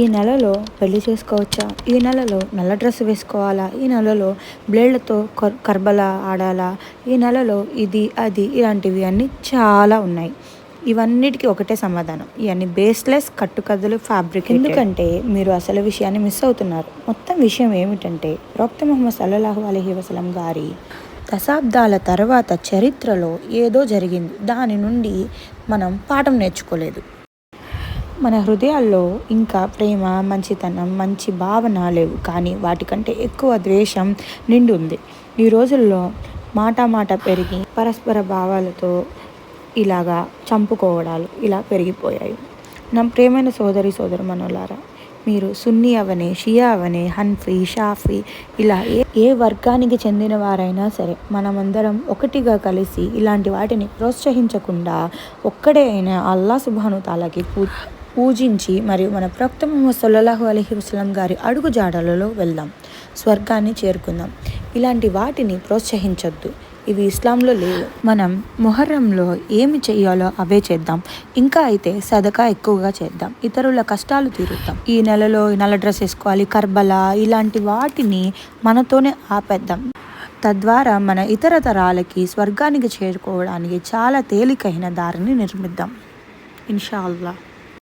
ఈ నెలలో పెళ్ళి చేసుకోవచ్చా? ఈ నెలలో నల్ల డ్రెస్ వేసుకోవాలా? ఈ నెలలో బ్లేడ్లతో కర్ కర్బలా ఆడాలా? ఈ నెలలో ఇది అది ఇలాంటివి అన్నీ చాలా ఉన్నాయి. ఇవన్నిటికీ ఒకటే సమాధానం. ఇవన్నీ బేస్లెస్ కట్టుకథలు ఫ్యాబ్రిక్ ఎందుకంటే మీరు అసలు విషయాన్ని మిస్ అవుతున్నారు. మొత్తం విషయం ఏమిటంటే ప్రవక్త ముహమ్మద్ సల్లల్లాహు అలహి వసలం గారి దశాబ్దాల తర్వాత చరిత్రలో ఏదో జరిగింది. దాని నుండి మనం పాఠం నేర్చుకోలేదు. మన హృదయాల్లో ఇంకా ప్రేమ మంచితనం మంచి భావన లేవు. కానీ వాటికంటే ఎక్కువ ద్వేషం నిండి ఉంది. ఈ రోజుల్లో మాట మాట పెరిగి పరస్పర భావాలతో ఇలాగా చంపుకోవడాలు ఇలా పెరిగిపోయాయి. నా ప్రేమైన సోదరి సోదరుమనులారా మీరు సున్నీ అవనే షియా అవనే హన్ఫీ షాఫీ ఇలా ఏ ఏ వర్గానికి చెందిన వారైనా సరే మనమందరం ఒకటిగా కలిసి ఇలాంటి వాటిని ప్రోత్సహించకుండా ఒక్కడే అయినా అల్లా సుభాను తాలాకి పూ పూజించి మరియు మన ప్రవక్త ముహమ్మద్ సల్లల్లాహు అలహి వసలం గారి అడుగు జాడలలో వెళ్దాం. స్వర్గాన్ని చేరుకుందాం. ఇలాంటి వాటిని ప్రోత్సహించొద్దు. ఇవి ఇస్లాంలో లేవు. మనం మొహర్రంలో ఏమి చేయాలో అవే చేద్దాం. ఇంకా అయితే సదకా ఎక్కువగా చేద్దాం. ఇతరుల కష్టాలు తీరుద్దాం. ఈ నెలలో నల్ల డ్రెస్ వేసుకోవాలి కర్బలా ఇలాంటి వాటిని మనతోనే ఆపేద్దాం. తద్వారా మన ఇతర తరాలకి స్వర్గానికి చేరుకోవడానికి చాలా తేలికైన దారిని నిర్మిద్దాం. ఇన్షాల్లా.